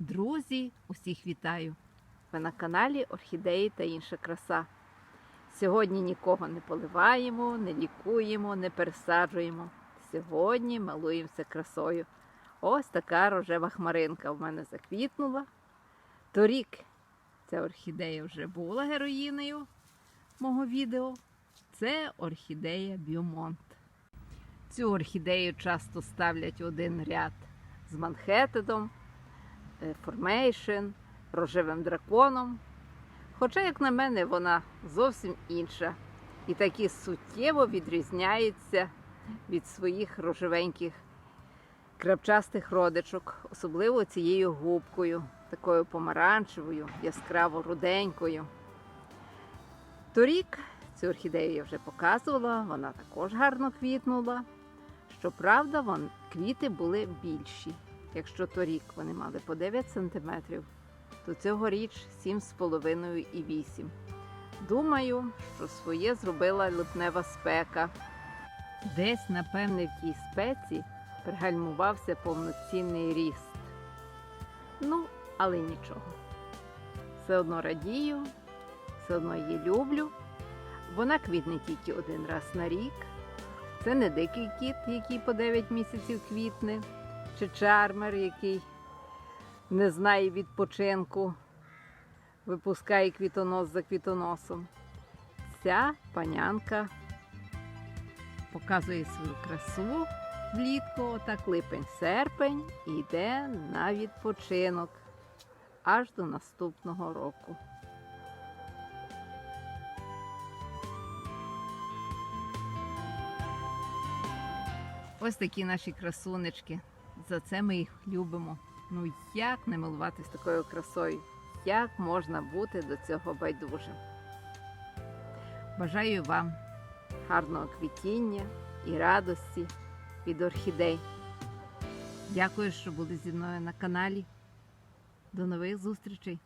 Друзі, усіх вітаю! Ви на каналі Орхідеї та інша краса. Сьогодні нікого не поливаємо, не лікуємо, не пересаджуємо. Сьогодні малуємося красою. Ось така рожева хмаринка в мене заквітнула. Торік ця орхідея вже була героїнею мого відео. Це орхідея Бюмонт. Цю орхідею часто ставлять один ряд з Манхеттедом, Формейшн, рожевим драконом. Хоча, як на мене, вона зовсім інша і таки суттєво відрізняється від своїх рожевеньких крапчастих родичок, особливо цією губкою, такою помаранчевою, яскраво руденькою. Торік цю орхідею я вже показувала, вона також гарно квітнула. Щоправда, вон, квіти були більші. Якщо торік вони мали по 9 см, то цьогоріч 7,5 і 8 Думаю, що своє зробила липнева спека. Десь, напевне, в тій спеці пригальмувався повноцінний ріст. Ну, але нічого. Все одно радію, все одно її люблю. Вона квітне тільки один раз на рік. Це не дикий кіт, який по 9 місяців квітне, чи чармер, який не знає відпочинку, випускає квітонос за квітоносом. Ця панянка показує свою красу влітку, отак липень-серпень, і йде на відпочинок аж до наступного року. Ось такі наші красунечки. За це ми їх любимо. Ну як не милуватись такою красою? Як можна бути до цього байдужим? Бажаю вам гарного квітіння і радості від орхідей. Дякую, що були зі мною на каналі. До нових зустрічей!